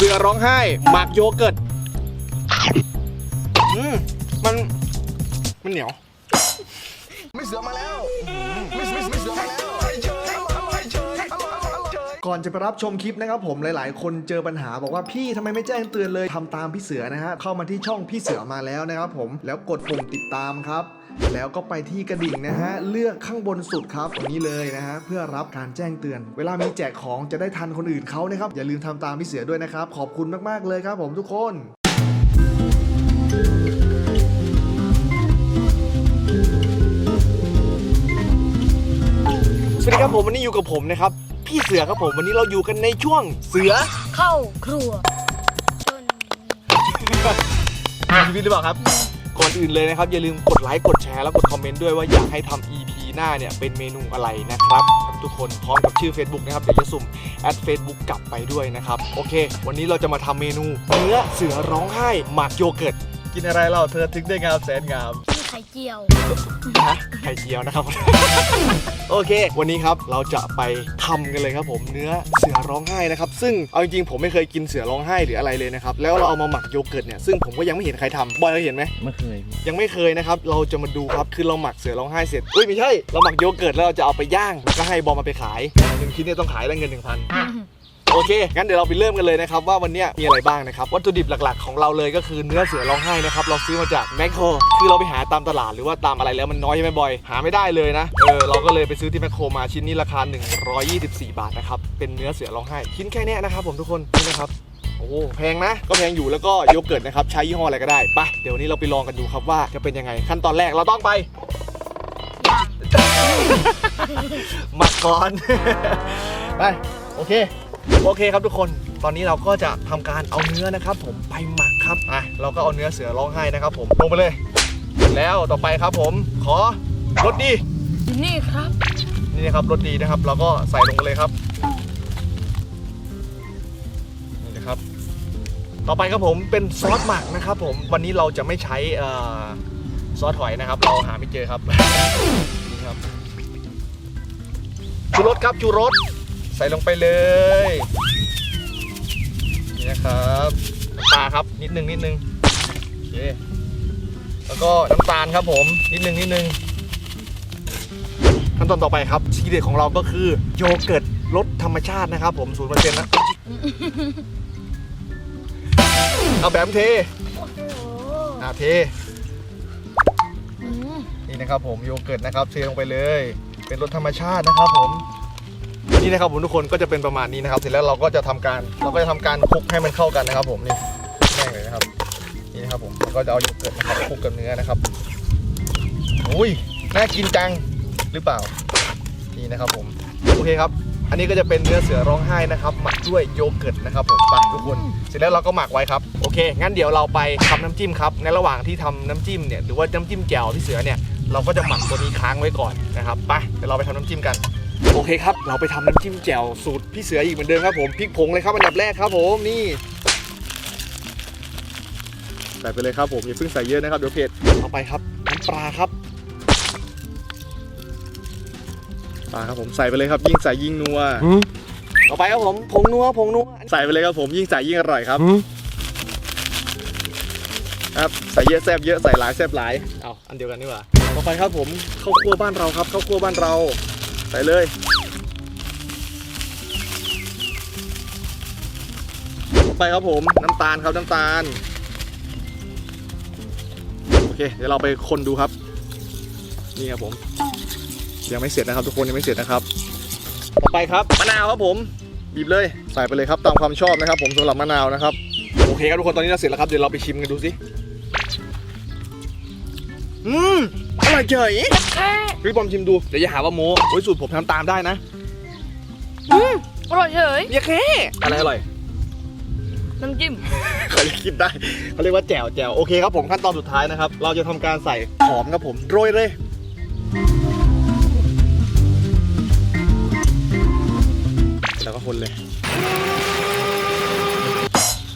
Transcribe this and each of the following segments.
เสือร้องไห้ หมักโยเกิร์ตอืมมัน มันเหนียว ไม่เสือมาแล้ว ไม่ไม่ไม่เสือมาแล้ว ก่อนจะไปรับชมคลิปนะครับผมหลายๆ คนเจอปัญหาบอกว่าพี่ทำไมไม่แจ้งเตือนเลยทำตามพี่เสือนะฮะเข้ามาที่ช่องพี่เสือมาแล้วนะครับผมแล้วกดปุ่มติดตามครับ แล้วก็ไปที่กระดิ่งนะฮะเลือกข้างบนสุดครับตรงนี้เลยนะฮะเพื่อรับการแจ้งเตือน เวลามีแจกของจะได้ทันคนอื่นเขานะครับอย่าลืมทำตามพี่เสือด้วยนะครับขอบคุณมากๆเลยครับผมทุกคนสวัสดีครับผมวันนี้อยู่กับผมนะครับ พี่เสือครับผมวันนี้เราอยู่กันในช่วงเสือเข้าครัวจนชีวิตหรือเปล่าครับ ก่อนอื่นเลยนะครับ อย่าลืมกดไลค์กดแชร์แล้วกดคอมเมนต์ด้วยว่าอยากให้ทำ EP หน้าเนี่ยเป็นเมนูอะไรนะครับ ทุกคนพร้อมกับชื่อ Facebook นะครับเดี๋ยวจะสุ่มแอด Facebook กลับไปด้วยนะครับโอเค วันนี้เราจะมาทำเมนูเนื้อเสือร้องไห้หมักโยเกิร์ตกินอะไรเราเธอถึงได้งามแสนงามกิน ไข่เจียว ฮะไข่เจียวนะครับ โอเค วันนี้ครับเราจะไปทำกันเลยครับผมเนื้อเสือร้องไห้นะครับซึ่งเอาจริงๆผมไม่เคยกินเสือร้องไห้หรืออะไรเลยนะครับแล้วเราเอามาหมักโยเกิร์ตเนี่ยซึ่งผมก็ยังไม่เห็นใครทำบอยเคยเห็นไหม ไม่เคยพี่ยังไม่เคยนะครับ เราจะมาดูครับ คือเราหมักเสือร้องไห้เสร็จ อุ้ยไม่ใช่ เราหมักโยเกิร์ตแล้วเราจะเอาไปย่างแล้วก็ให้บอมมาไปขายหนึ่งชิ้นเนี่ยต้องขายได้เงิน1,000 โอเค งั้นเดี๋ยวเราไปเริ่มกันเลยนะครับว่าวันเนี้ยมีอะไรบ้างนะครับ วัตถุดิบหลักๆ ของเราเลยก็คือเนื้อเสือร้องไห้นะครับ เราซื้อมาจากแมคโคร คือเราไปหาตามตลาดหรือว่าตามอะไรแล้วมันน้อยใช่ไหมบอย หาไม่ได้เลยนะ เออ เราก็เลยไปซื้อที่แมคโครมาชิ้นนี้ราคา 124 บาทนะครับ เป็นเนื้อเสือร้องไห้ ชิ้นแค่เนี้ยนะครับผมทุกคน นี่นะครับโอ้โหแพงนะ ก็แพงอยู่แล้วก็โยเกิร์ตนะครับ ใช้ยี่ห้ออะไรก็ได้ไปเดี๋ยววนนี้เราไปลองกันดูครับว่าจะเป็นยังไง ขั้นตอนแรกเราต้องไปหมักก่อนไปโอเค โอเคครับทุกคน ตอนนี้เราก็จะทำการเอาเนื้อนะครับ ผมไปหมักครับอะเราก็เอาเนื้อเสือร้องไห้นะครับ ผมลงไปเลย แล้วต่อไปครับผมขอรสดีอยู่นี่ครับนี่นะครับรสดีนะครับ เราก็ใส่ลงไปเลยครับนี่นะครับ ต่อไปครับผมเป็นซอสหมักนะครับ ผมวันนี้เราจะไม่ใช้เอ่อซอสหอยนะครับ เราหาไม่เจอครับนี่ครับชูรสครับชูรส ใส่ลงไปเลยนี่นะครับน้ำปลาครับนิดนึงนิดนึงโอเคแล้วก็น้ำตาลครับผมนิดนึงนิดนึงขั้นตอนต่อไปครับทีเด็ดของเราก็คือโยเกิร์ตรสธรรมชาตินะครับ ผมศูนย์เปอร์เซ็นต์นะเอาแบบเทโอ้โหอ่าเทอืมนี่นะครับผมโยเกิร์ตนะครับเทลงไปเลย เป็นรสธรรมชาตินะครับผม นี่นะครับผมทุกคนก็จะเป็นประมาณนี้นะครับ เสร็จแล้วเราก็จะทำการเราก็จะทำการคลุกให้มันเข้ากันนะครับ ผมนี่แม่งเลยนะครับนี่นะครับผมก็จะเอาโยเกิร์ตนะครับคลุกกับเนื้อนะครับอุ้ยน่ากินจังหรือเปล่านี่นะครับผมโอเคครับ อันนี้ก็จะเป็นเนื้อเสือร้องไห้นะครับ หมักด้วยโยเกิร์ตนะครับผมไปทุกคน เสร็จแล้วเราก็หมักไว้ครับโอเค งั้นเดี๋ยวเราไปทำน้ำจิ้มครับ ในระหว่างที่ทำน้ำจิ้มเนี่ยหรือว่าน้ำจิ้มแจ่วพี่เสือเนี่ยเราก็จะหมักตัวนี้ค้างไว้ก่อนนะครับไปเดี๋ยวเราไปทำน้ำจิ้มกัน โอเคครับ เราไปทำน้ำจิ้มแจ่วสูตรพี่เสืออีกเหมือนเดิมครับผมพริกผงเลยครับอันดับแรกครับผมนี่ใส่ไปเลยครับผมอย่าเพิ่งใส่เยอะนะครับเดี๋ยวเผ็ดเอาไปครับน้ำปลาครับปลาครับผมใส่ไปเลยครับยิ่งใส่ยิ่งนัวเอาไปครับผมผงนัวผงนัวใส่ไปเลยครับผมยิ่งใส่ยิ่งอร่อยครับครับใส่เยอะแซ่บเยอะใส่หลายแซ่บหลายเอาอันเดียวกันนี่หว่าต่อไปครับผมข้าวคั่วบ้านเราครับข้าวคั่วบ้านเรา ใส่เลยต่อไปครับผมน้ำตาลครับน้ำตาล โอเค เดี๋ยวเราไปคนดูครับ นี่ครับผม ยังไม่เสร็จนะครับ ทุกคนยังไม่เสร็จนะครับ ต่อไปครับมะนาวครับผมบีบเลยใส่ไปเลยครับตามความชอบนะครับ ผมสำหรับมะนาวนะครับโอเคครับทุกคนตอนนี้เราเสร็จแล้วครับเดี๋ยวเราไปชิมกันดูสิ อืมอร่อยเฉยแค่พี่บอมชิมดู เดี๋ยวอย่าหาว่าโม้โอ้ยสูตรผมทำตามได้นะอืมอร่อยเฉยเรียกแค่อะไรอร่อย น้ำจิ้ม เขาเรียกคิดได้เขาเรียกว่าแจ่วแจ่วโอเคครับผมขั้นตอนสุดท้ายนะครับ เราจะทำการใส่หอมครับผมโรยเลย แล้วก็คนเลย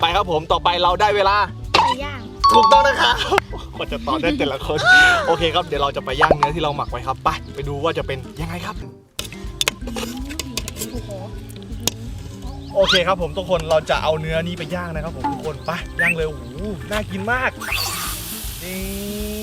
ไปครับผมต่อไปเราได้เวลา ไก่ย่าง ถูกต้องนะครับก ว่าจะตอบได้แต่ละคน โอเคครับเดี๋ยวเราจะไปย่างเนื้อที่เราหมักไว้ครับไปไปดูว่าจะเป็นยังไงครับ โอ้โหโอเคครับผมทุกคนเราจะเอาเนื้อนี้ไปย่างนะครับผมทุกคนไปย่างเลยโอ้โหน่ากินมากนี่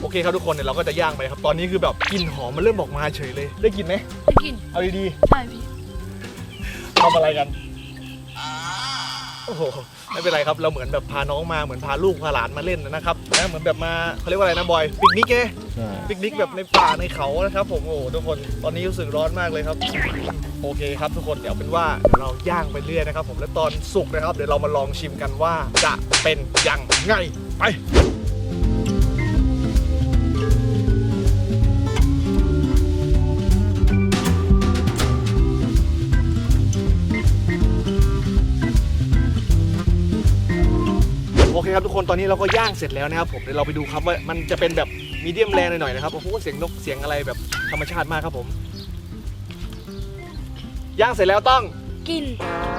โอเคครับทุกคนเดี๋ยวเราก็จะย่างไปครับ ตอนนี้คือแบบกลิ่นหอมมันเริ่มออกมาเฉยเลย ได้กลินไหมไม่กินเอาดีใช่พี่ๆทำอะไรกัน โอ้โห ไม่เป็นไรครับ เราเหมือนแบบพาน้องมา เหมือนพาลูกพาหลานมาเล่นนะครับนะเหมือนแบบมาเขาเรียกว่าอะไรนะบอย ปิกนิกไงปิกนิกแบบในป่าในเขานะครับผมโอ้โหทุกคนตอนนี้รู้สึกร้อนมากเลยครับ โอเคครับทุกคนเดี๋ยวเป็นว่าเดี๋ยวเราย่างไปเรื่อยนะครับ ผมแล้วตอนสุกนะครับ เดี๋ยวเรามาลองชิมกันว่าจะเป็นยังไงไป เคครับทุกคนตอนนี้เราก็ย่างเสร็จแล้วนะครับผมเดี๋ยวเราไปดูครับว่ามันจะเป็นแบบมีเดียมแรงหน่อยๆนะครับโอ้โหเสียงนกเสียงอะไรแบบธรรมชาติมากครับผม ย่างเสร็จแล้วต้องกิน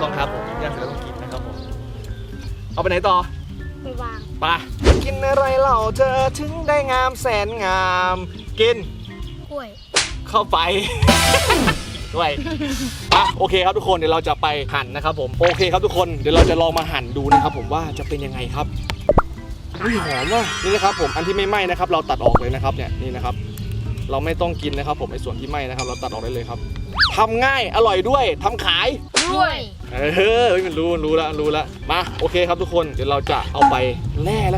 ต้องครับผมย่างเสร็จแล้วต้องกินนะครับผมเอาไปไหนต่อไปวางไปกินอะไรเหล่าเธอถึงได้งามแสนงาม กินกล้วยเข้าไป ด้วยอะโอเคครับทุกคนเดี๋ยวเราจะไปหั่นนะครับผมโอเคครับทุกคนเดี๋ยวเราจะลองมาหั่นดูนะครับผมว่าจะเป็นยังไงครับอุ้ยหอมว่ะนี่นะครับผมอันที่ไม่ไหม้นะครับ เราตัดออกเลยนะครับเนี่ยนี่นะครับ เราไม่ต้องกินนะครับ ผมไอ้ส่วนที่ไหม้นะครับ เราตัดออกได้เลยครับทำง่ายอร่อยด้วยทำขายด้วย เออเฮ้ยมันรู้มันรู้แล้วรู้แล้วมาโอเคครับทุกคนเดี๋ยวเราจะเอาไปแล่แล้ว